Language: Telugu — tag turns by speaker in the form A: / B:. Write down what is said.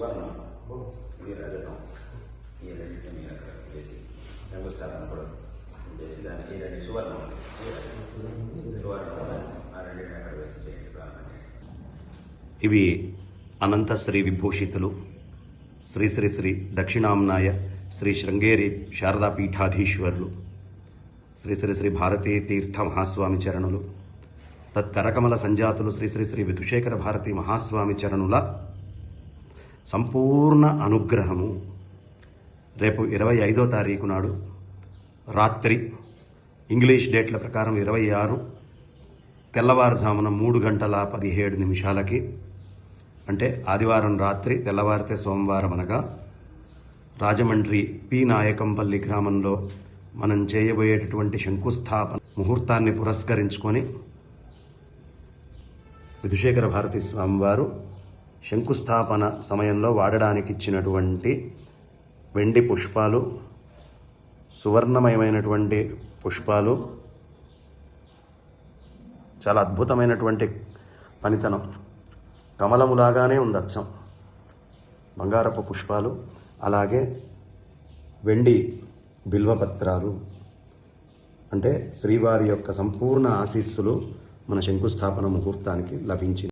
A: సువర్ణ ఇది రజతం ఈ రెండింటిని నేను అక్కడ వేసి రంగుస్థానం que sí. Me gusta, రెండు సువర్ణ Y ఆ రెండింటిని అక్కడ వేసి చేయండి ప్రారంభం
B: ఇవి అనంత శ్రీ విభూషితులు. శ్రీ శ్రీ శ్రీ దక్షిణాంనాయ శ్రీ శృంగేరి శారదా పీఠాధీశ్వరులు శ్రీ శ్రీ శ్రీ భారతీ తీర్థ మహాస్వామి చరణులు. తత్కరకమల సంజాతులు శ్రీ శ్రీ శ్రీ విధుశేఖర భారతి మహాస్వామి చరణుల సంపూర్ణ అనుగ్రహము. రేపు ఇరవై ఐదో తారీఖు నాడు రాత్రి ఇంగ్లీష్ డేట్ల ప్రకారం ఇరవై ఆరు తెల్లవారుజామున మూడు గంటల పదిహేడు నిమిషాలకి అంటే ఆదివారం రాత్రి తెల్లవారితే సోమవారం అనగా రాజమండ్రి పి నాయకంపల్లి గ్రామంలో మనం చేయబోయేటటువంటి శంకుస్థాపన ముహూర్తాన్ని పురస్కరించుకొని విధుశేఖర భారతి స్వామివారు శంకుస్థాపన సమయంలో వాడడానికి ఇచ్చినటువంటి వెండి పుష్పాలు సువర్ణమయమైనటువంటి పుష్పాలు చాలా అద్భుతమైనటువంటి పనితనం. కమలములాగానే ఉంది అచ్చం బంగారపు పుష్పాలు అలాగే వెండి బిల్వపత్రాలు. అంటే శ్రీవారి యొక్క సంపూర్ణ ఆశీస్సులు మన శంకుస్థాపన ముహూర్తానికి లభించింది.